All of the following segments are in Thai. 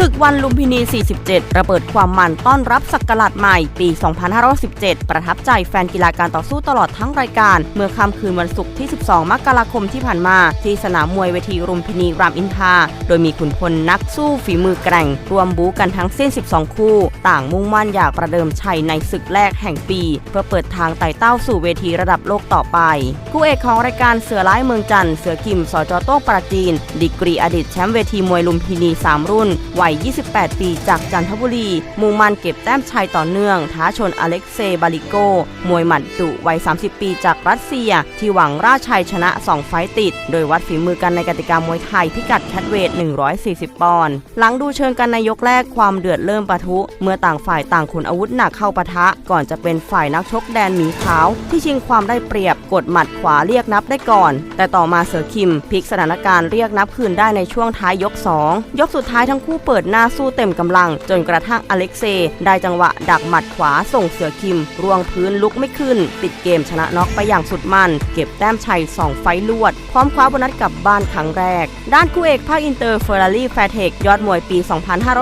ศึกวันลุมพินี 47 ระเบิดความมันต้อนรับสักราชใหม่ปี 2517 ประทับใจแฟนกีฬาการต่อสู้ตลอดทั้งรายการ เมื่อค่ำคืนวันศุกร์ที่ 12 มกราคมที่ผ่านมา ที่สนามมวยเวทีรุมพินีรามอินทราโดยมีขุนพลนักสู้ฝีมือแกร่ง รวมบูกันทั้งสิ้น 12 คู่ ต่างมุ่งมั่นอยากประเดิมชัยในศึกแรกแห่งปี เพื่อเปิดทางไต่เต้าสู่เวทีระดับโลกต่อไป คู่เอกของรายการเสือร้ายเมืองจันทร์เสือกิมสจโต้งปราจีน ดีกรีอดีตแชมป์เวทีมวยลุมพินี 3 รุ่นวัย 28 ปีจากจันทบุรี มุ่งมั่นเก็บแต้มชัยต่อเนื่อง ท้าชนอเล็กเซบาลิโก มวยหมัดดุวัย 30 ปีจากรัสเซีย ที่หวังราชัยชนะ 2 ไฟต์ติด โดยวัดฝีมือกันในกติกามวยไทยพิกัดแคทเวท 140 ปอนด์หลังดูเชิงกันในยกแรกความเดือดเริ่มปะทุ เมื่อต่างฝ่ายต่างขนอาวุธหนักเข้าปะทะ ก่อนจะเป็นฝ่ายนักชกแดนหมีขาว ที่ชิงความได้เปรียบกดหมัดขวาเรียกนับได้ก่อน แต่ต่อมาเสือคิมพลิกสถานการณ์เรียกนับคืนได้ในช่วงท้ายยก 2 ยกสุดท้ายทั้งคู่เปิดิดหน้าสู้เต็มกำลัง จนกระทั่งอเล็กเซย์ได้จังหวะดักหมัดขวาส่งเสือคิม ร่วงพื้นลุกไม่ขึ้นปิดเกมชนะน็อกไปอย่างสุดมัน เก็บแต้มชัย 2 ไฟต์ลวด พร้อมคว้าโบนัสกลับบ้านครั้งแรก ด้านคู่เอกภาคอินเตอร์เฟอร์รารี่แฟร์เทคยอดมวยปี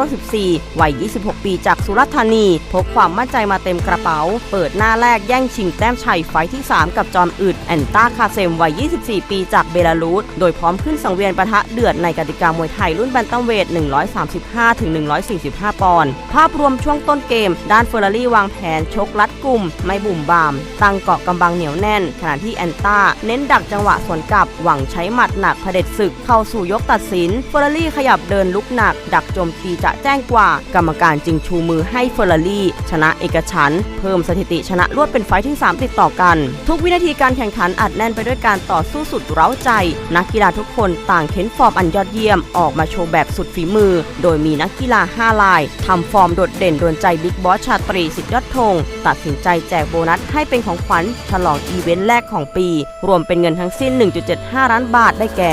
2514 วัย 26 ปีจากสุราษฎร์ธานี พกความมั่นใจมาเต็มกระเป๋า เปิดหน้าแรกแย่งชิงแต้มชัยไฟที่ 3 กับจอมอึดแอนต้าคาเซมวัย 24 ปีจากเบลารุสโดยพร้อมขึ้นสังเวียนปะทะเดือดในกติกามวยไทยรุ่นแบนตัมเวท130 135-145 ปอนด์ ภาพรวมช่วงต้นเกม ด้านเฟอร์รารี่วางแผนชกลัดกลุ่ม ไม่บุ่มบาม ตั้งเกาะกำบังเหนียวแน่น ขณะที่แอนต้า เน้นดักจังหวะสวนกลับ หวังใช้หมัดหนักเผด็จศึกเข้าสู่ยกตัดสิน เฟอร์รารี่ขยับเดินลุกหนัก ดักโจมตีจะแจ้งกว่า กรรมการจึงชูมือให้เฟอร์รารี่ชนะเอกฉันเพิ่มสถิติชนะรวดเป็นไฟท์ที่ 3 ติดต่อกัน ทุกวินาทีการแข่งขันอัดแน่นไปด้วยการต่อสู้สุดเร้าใจ นักกีฬาทุกคนต่างเค้นฟอร์มอันยอดเยี่ยมออกมาโชว์แบบสุดฝีมือ โดยยมีนักกีฬา 5 ลายทำฟอร์มโดดเด่นโดนใจบิ๊กบอสชาตรีสิทธิยอดธงตัดสินใจแจกโบนัสให้เป็นของขวัญฉลองอีเวนต์แรกของปี รวมเป็นเงินทั้งสิ้น 1.75 ล้านบาทได้แก่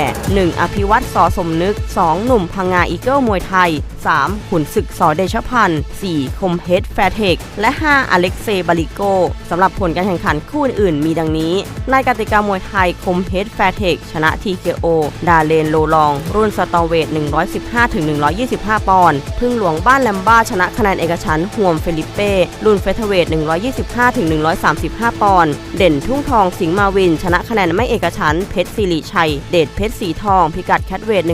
1. อภิวัตสอสมนึก 2. หนุ่มพังงาอีเกิลมวยไทย 3. ขุนศึกสอเดชพันธ์ 4. คมเฮดแฟร์เทค และ 5. อเล็กเซย์บาลิโกสำหรับผลการแข่งขันคู่อื่นๆ มีดังนี้ ในกติกามวยไทยคมเฮดแฟร์เทคชนะ TKO ดาเลนโลลอง รุ่นสตอเวท 115-125ปอนด์พึ่งหลวงบ้านแลมบ้าชนะคะแนนเอกฉันห่วมเฟลิปเป้รุ่นเฟเธอร์เวท 125-135 ปอนด์เด่นทุ่งทองสิงห์มาวิน ชนะคะแนนไม่เอกฉันเพชรสิริชัย เดชเพชรสีทอง พิกัดแคทเวท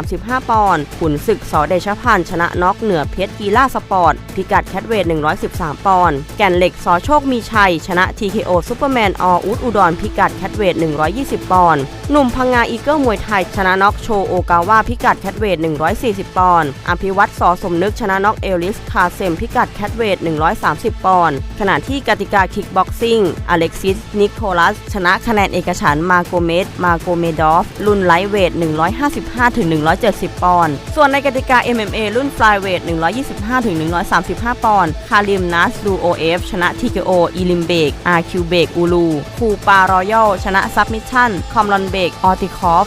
135 ปอนด์ขุนศึกสอเดชพันธ์ชนะน็อกเหนือเพชรกีฬาสปอร์ต พิกัดแคทเวท 113 ปอนด์แก่นเหล็กสอโชคมีชัย ชนะ TKO ซูเปอร์แมนออุดอุดรพิกัดแคทเวท 120 ปอนด์หนุ่มพังงาอีเกิลมวยไทยชนะน็อกโชโอกาวาพิกัดแคทเวท 140 ปอนด์อภิวัตสอสมนึกชนะน็อกเอลิส คาเซมพิกัดแคทเวท 130 ปอนด์ ขณะที่กติกาคิกบ็อกซิ่ง อเล็กซิส นิโคลัส ชนะคะแนนเอกฉันมาโกเมด มาโกเมดอฟ รุ่นไลท์เวท 155-170 ปอนด์ ส่วนในกติกา MMA รุ่นฟลายเวท 125-135 ปอนด์ คาริมนัสดู OF ชนะ TKO อีลิมเบก RQ เบกอูลู คูปารอยัลชนะซับมิชชั่น คอมลอนเบก ออติคอฟ